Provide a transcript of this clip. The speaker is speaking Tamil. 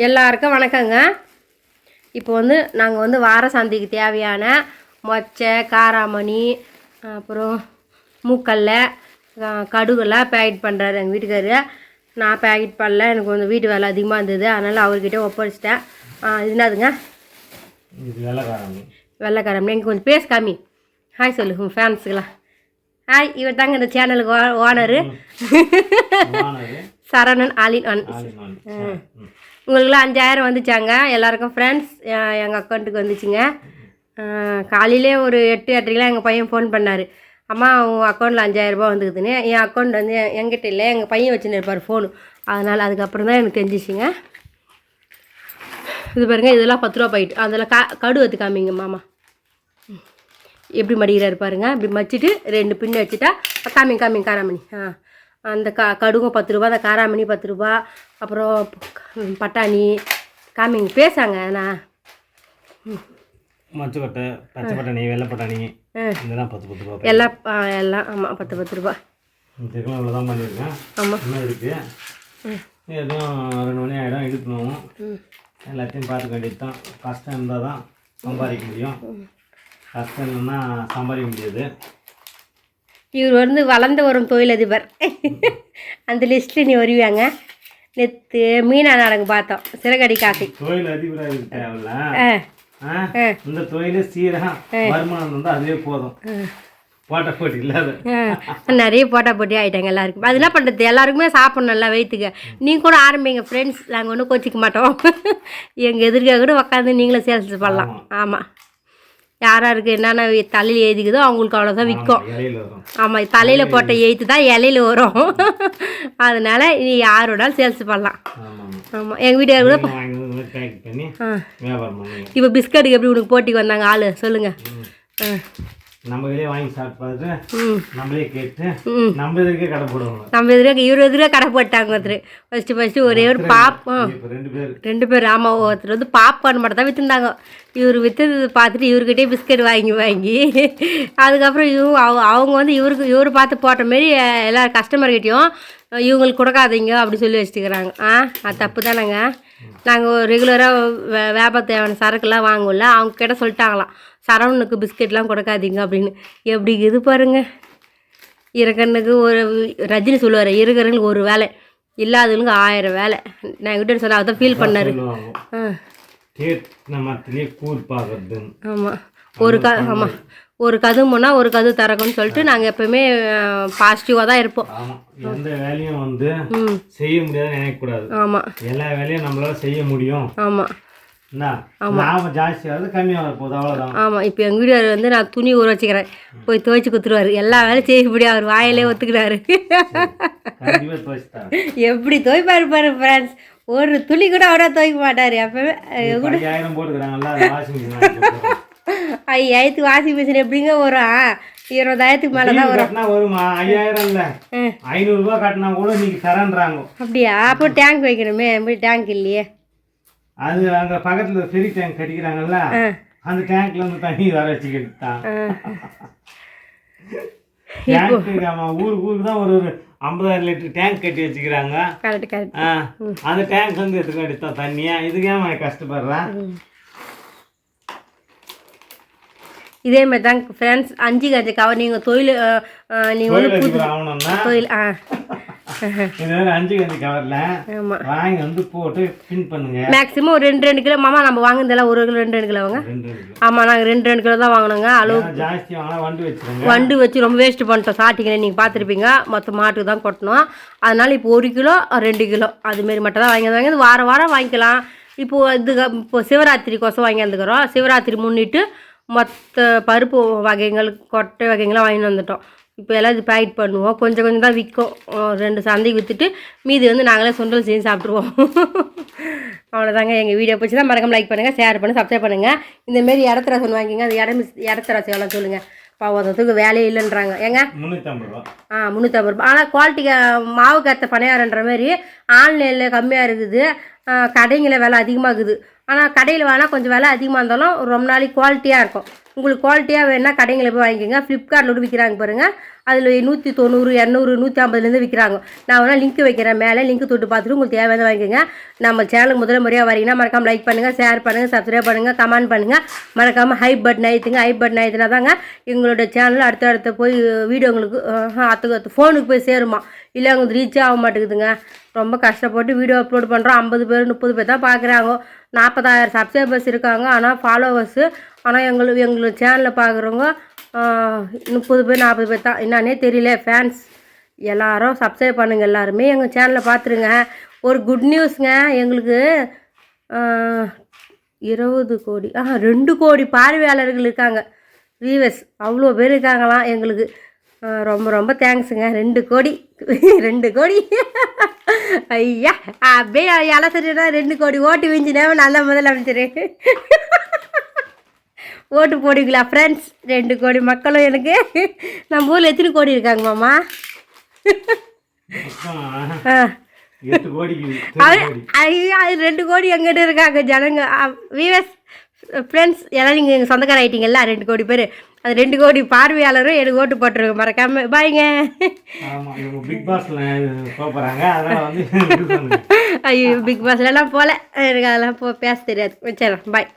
எல்லாருக்கும் வணக்கங்க. இப்போ வந்து நாங்கள் வந்து வார சந்தைக்கு தேவையான மொச்சை காராமணி அப்புறம் மூக்கல்ல அஹ், கடுகெல்லாம் பேக்கெட் பண்ணுறாரு எங்கள் வீட்டுக்காரு. நான் பேக்கெட் பண்ணல எனக்கு கொஞ்சம் வீட்டு வேலை அதிகமாக இருந்தது. அதனால் அவர்கிட்ட ஒப்படைச்சிட்டேன். ஆ, என்னதுங்க? இது வெள்ளைக்காரங்க வெள்ளைக்காரம் நீங்கள் கொஞ்சம் பேச காமி ஹாய் சொல்லு ஃபேன்ஸுக்கெல்லாம் ஹாய் இவர் தாங்க இந்த சேனலுக்கு ஓனரு வானது சரவணன் ஆலின் ம். உங்களுக்குலாம் அஞ்சாயிரம் வந்துச்சாங்க. எல்லாருக்கும் ஃப்ரெண்ட்ஸ் எங்கள் அக்கௌண்ட்டுக்கு வந்துச்சுங்க. காலையிலே ஒரு எட்டு எட்டரைக்கெலாம் எங்கள் பையன் ஃபோன் பண்ணார். அம்மா உங்கள் அக்கௌண்ட்டில் அஞ்சாயிரம் ரூபா வந்துக்குதுன்னு என் அக்கௌண்ட் வந்து என்கிட்ட இல்லை எங்கள் பையன் வச்சுன்னு இருப்பார் ஃபோனு அதனால் அதுக்கப்புறம் தான் எனக்கு தெரிஞ்சிச்சுங்க. இது பாருங்க இதெல்லாம் பத்து ரூபா போயிட்டு அதில் கா கடு வத்து காமிங்க மாமா. எப்படி மடிக்கிறாரு பாருங்க இப்படி மடிச்சிட்டு ரெண்டு பின்னு வச்சுட்டா காமிங்க காமிங்க காராமணி. ஆ அந்த கா கடுகும் பத்து ரூபா அந்த காராமணி பத்து ரூபா அப்புறம் பட்டாணி காமிங்க பேசாங்க நான் மச்சக்கொட்டை பச்சை பட்டாணி வெள்ளை பட்டாணி. இதெல்லாம் பத்து பத்து ரூபா எல்லாம் எல்லாம் ஆமாம் பத்து பத்து ரூபா. இதுக்கெல்லாம் இவ்வளோ தான் பண்ணியிருக்கேன். ஆமாம் இன்னும் இருக்குது எதுவும் ரெண்டு மணி ஆகிடும் இழுக்கணும். ம். எல்லாத்தையும் பார்த்துக்க வேண்டியது தான் கஷ்டம் இருந்தால் தான் சம்பாதிக்க முடியும். கஷ்டம் இல்லைன்னா சம்பாதிக்க முடியாது. இவர் வந்து வளர்ந்து வரும் தொழிலதிபர். அந்த லிஸ்ட்டில் நீ வருவியாங்க? நேற்று மீனா நாடகம் பார்த்தோம். சிறகடி காக்கை தொழில் அதிபராக தேவையில்ல. இந்த தொழில் சீராக வருமானம் இருந்தால் அதுவே போதும். போட்ட போட்டி இல்லாத. நிறைய போட்டா போட்டி ஆகிட்டாங்க எல்லாருக்கும். அது என்ன பண்ணுறது எல்லாருக்குமே சாப்பிடணும் நல்லா வயிற்றுக்கு நீங்கள் கூட ஆரம்பிங்க ஃப்ரெண்ட்ஸ் நாங்கள் ஒன்றும் கோச்சிக்க மாட்டோம். எங்கள் எதிர்க்க கூட உட்காந்து நீங்களும் சேல்ஸ் பண்ணலாம். ஆமாம் யார் யாருக்கு என்னென்ன தலையில் எழுதிக்குதோ அவங்களுக்கு அவ்வளோதான் விற்கும். ஆமாம் தலையில் போட்ட எழுத்து தான் இலையில வரும். அதனால் நீ யாரோடாலும் சேல்ஸ் பண்ணலாம். ஆமாம் எங்கள் வீட்டுக்கார கூட இப்போ பிஸ்கட்டுக்கு எப்படி உனக்கு போட்டிக்கு வந்தாங்க ஆள்? சொல்லுங்கள் ஆ. நம்ம வெளியே வாங்கி சாப்பிட்டு நம்மளே கேட்டு நம்ம இதுக்கே கடை போடுவாங்க நம்ம எதிராக இவர் எதிராக கடை போட்டாங்க ஒருத்தர் ஃபஸ்ட்டு ஃபஸ்ட்டு ஒரே ஒரு பாப் ரெண்டு பேர் ரெண்டு பேர் ஆமாம் ஒருத்தர் வந்து பாப்கார்ன் மட்டும் தான் விற்றுந்தாங்க இவர் விற்றது பார்த்துட்டு இவர்கிட்டயே பிஸ்கட் வாங்கி வாங்கி. அதுக்கப்புறம் இவங்க அவங்க அவங்க வந்து இவருக்கு இவர் பார்த்து போட்ட மாரி எல்லா கஸ்டமர்கிட்டையும் இவங்களுக்கு கொடுக்காதீங்க அப்படி சொல்லி வச்சுக்கிறாங்க. ஆ அது தப்பு தானேங்க. நாங்கள் ரெகுலராக வே வியாபார தேவையான சரக்குலாம் வாங்குவோம்ல அவங்க கிட்ட சொல்லிட்டாங்களாம் சரவணுக்கு பிஸ்கெட்லாம் கொடுக்காதீங்க அப்படின்னு. எப்படி இது பாருங்க. இருக்கனுக்கு ஒரு ரஜினி சொல்லுவார் இருக்கிறவங்களுக்கு ஒரு வேலை இல்லாதவங்களுக்கு ஆயிரம் வேலை. நான் எங்கிட்ட சொன்ன அதான் ஃபீல் பண்ணார் ஆ. ஆமாம் ஒரு க ஆமாம் ஒரு கது முன்னா ஒரு கது திறக்கும்னு சொல்லிட்டு நாங்கள் எப்போவுமே பாசிட்டிவாக தான் இருப்போம். எந்த வேலையும் வந்து செய்ய முடியாதுன்னு நினைக்கக்கூடாது. ஆமாம் எல்லா வேலையும் நம்மளால செய்ய முடியும். ஆமாம் ஆமாம் இப்போ எங்கள் வீடு வந்து நான் துணி ஊற வச்சுக்கிறேன். போய் துவைச்சி கொடுத்துருவாரு எல்லா வேலையும் செய்ய முடியும் அவர் வாயிலே ஒத்துக்கிறாரு. எப்படி துவைப்பாரு பாரு ஃப்ரெண்ட்ஸ் ஒரு துணி கூட அவரா துவைக்க மாட்டார். எப்பவுமே ஐயாயிரம் ஐயாயிரத்துக்கு வாஷிங் மிஷின் எப்படிங்க வரும்? இருபதாயிரத்துக்கு மேலே தான் வரும். கட்டினா வருமா? ஐயாயிரம் இல்லை. ஐநூறுரூவா கட்டினா கூட இன்னைக்கு தரேன்றாங்க. அப்படியா? அப்போ டேங்க் வைக்கணுமே. எப்படி டேங்க் இல்லையே. அது அங்கே பக்கத்தில் பெரிய டேங்க் கட்டிக்கிறாங்கல்ல அந்த டேங்க்ல இருந்து தண்ணி வர வச்சுக்கிட்டு தான். ஆமாம் ஊருக்கு ஊருக்கு தான் ஒரு ஒரு ஐம்பதாயிரம் லிட்டர் டேங்க் கட்டி வச்சுக்கிறாங்க. அந்த டேங்க் வந்து எடுத்துக்க வேண்டியதான் தண்ணியா? இதுக்கு கஷ்டப்படுறான்? இதே மாதிரி தான் ஃப்ரெண்ட்ஸ் அஞ்சு கஞ்ச கவர் நீங்கள் தொழில் நீங்கள் வந்து ஆகணும்னா தொழில் ஆ. இது மாதிரி அஞ்சு கஞ்சி கவர்ல ஆமாம் வாங்கி வந்து போட்டு பின் பண்ணுங்க. மேக்ஸிமம் ஒரு ரெண்டு ரெண்டு கிலோ மாமா நம்ம வாங்குனதெல்லாம் ஒரு கிலோ ரெண்டு ரெண்டு கிலோ வாங்க ரெண்டு ரெண்டு ஆமாம் நாங்கள் ரெண்டு ரெண்டு கிலோ தான் வாங்கினோங்க. அளவு வண்டு வச்சு ரொம்ப வேஸ்ட் பண்ணிட்டோம். ஸ்டார்டிங்கில் நீங்கள் பார்த்துருப்பீங்க. மொத்த மாட்டுக்கு தான் கொட்டணும் அதனால் இப்போ ஒரு கிலோ ரெண்டு கிலோ. அதுமாரி மட்டும் தான் வாங்கி வாங்கி வாரம் வாரம் வாங்கிக்கலாம். இப்போது இது இப்போ சிவராத்திரிக்கோசம் வாங்கி வந்துக்கிறோம் சிவராத்திரி முன்னிட்டு மொத்த பருப்பு வகைகள் கொட்டை வகைகள்லாம் வாங்கி வந்துட்டோம். இப்போ எல்லாம் இது பேக்கெட் பண்ணுவோம். கொஞ்சம் கொஞ்சம் தான் விற்கும். ரெண்டு சந்தைக்கு விற்றுட்டு மீதி வந்து நாங்களே சுண்டல் செஞ்சு சாப்பிட்ருவோம் அவ்வளோதாங்க எங்கள் வீடியோ பிடிச்சி தான் மறக்காம லைக் பண்ணுங்கள் ஷேர் பண்ணி சப்ஸ்கிரைப் பண்ணுங்கள் இந்தமாரி இடத்துல ரசம் வாங்கிங்க அது இடம் இடத்துல எவ்வளோ சொல்லுங்கள் பாவத்துக்கு வேலையே இல்லைன்றாங்க. ஏங்க? ரூபா. ஆ முந்நூற்றம்பது ரூபாய் ஆனால் குவாலிட்டிக்கு மாவுக்கு ஏற்ற பணியாரன்ற மாதிரி ஆன்லைனில் கம்மியாக இருக்குது. கடைங்களில் விலை அதிகமாக இருக்குது ஆனால் கடையில் வேணால் கொஞ்சம் விலை அதிகமாக இருந்தாலும் ரொம்ப நாளைக்கு குவாலிட்டியாக இருக்கும். உங்களுக்கு குவாலிட்டியாக வேணால் கடைங்களில் போய் வாங்கிக்கோங்க. ஃப்ளிப்கார்ட்டில் கூட விற்கிறாங்க பாருங்கள் அதில் நூற்றி தொண்ணூறு இரநூறு நூற்றி ஐம்பதுலேருந்து விற்கிறாங்க நான் வேணால் லிங்க் வைக்கிறேன். மேலே லிங்க் தொட்டு பார்த்துட்டு உங்களுக்கு தேவையான வாங்கிக்கோங்க. நம்ம சேனலுக்கு முதல்ல முறையாக வரீங்கன்னா மறக்காமல் லைக் பண்ணுங்கள் ஷேர் பண்ணுங்கள் சப்ஸ்கிரைப் பண்ணுங்கள் கமெண்ட் பண்ணுங்கள் மறக்காமல் ஹை பட்டன் ஆயிடுத்துங்க ஹை பட்டன் ஆயிடுத்துனா தாங்க எங்களோட சேனல் அடுத்த அடுத்த போய் வீடியோ உங்களுக்கு அத்து ஃபோனுக்கு போய் சேருமா? இல்லை அவங்களுக்கு ரீச் ஆக மாட்டேங்குதுங்க. ரொம்ப கஷ்டப்பட்டு வீடியோ அப்லோட் பண்ணுறோம் ஐம்பது பேர் முப்பது பேர் தான் பார்க்குறாங்க நாற்பதாயிரம் சப்ஸ்கிரைபர்ஸ் இருக்காங்க. ஆனால் ஃபாலோவர்ஸு ஆனால் எங்களுக்கு எங்களோட சேனலில் பார்க்குறவங்க முப்பது பேர் நாற்பது பேர் தான். என்னன்னே தெரியல ஃபேன்ஸ் எல்லாரும் சப்ஸ்கிரைப் பண்ணுங்க எல்லாருமே எங்கள் சேனலில் பார்த்துருங்க ஒரு குட் நியூஸ்ங்க எங்களுக்கு இருபது கோடி ஆ ரெண்டு கோடி பார்வையாளர்கள் இருக்காங்க. வியூவர்ஸ் அவ்வளோ பேர் இருக்காங்களாம் எங்களுக்கு. ரொம்ப ரொம்ப தேங்க்ஸுங்க ரெண்டு கோடி ரெண்டு கோடி. ஐயா அப்படியே அலசரினா ரெண்டு கோடி ஓட்டு விஞ்சினே நல்ல முதலமைச்சர். ஓட்டு போடுவீங்களா ஃப்ரெண்ட்ஸ் ரெண்டு கோடி மக்களும் எனக்கு. நம்ம ஊரில் எத்தனை கோடி இருக்காங்க மாமா? ஆ. அது ரெண்டு கோடி எங்கிட்ட இருக்காங்க ஜனங்க. விவஸ் ஃப்ரெண்ட்ஸ் எல்லாம் நீங்கள் எங்கள் சொந்தக்கார ஆயிட்டீங்கல்ல ரெண்டு கோடி பேர். அது ரெண்டு கோடி பார்வையாளரும் எனக்கு ஓட்டு போட்டுருங்க மறக்காம. பாய்ங்க. ஐயோ பிக் பாஸ்லாம் போகல எனக்கு அதெல்லாம் போ பேச தெரியாது. வச்சிடறேன். பாய்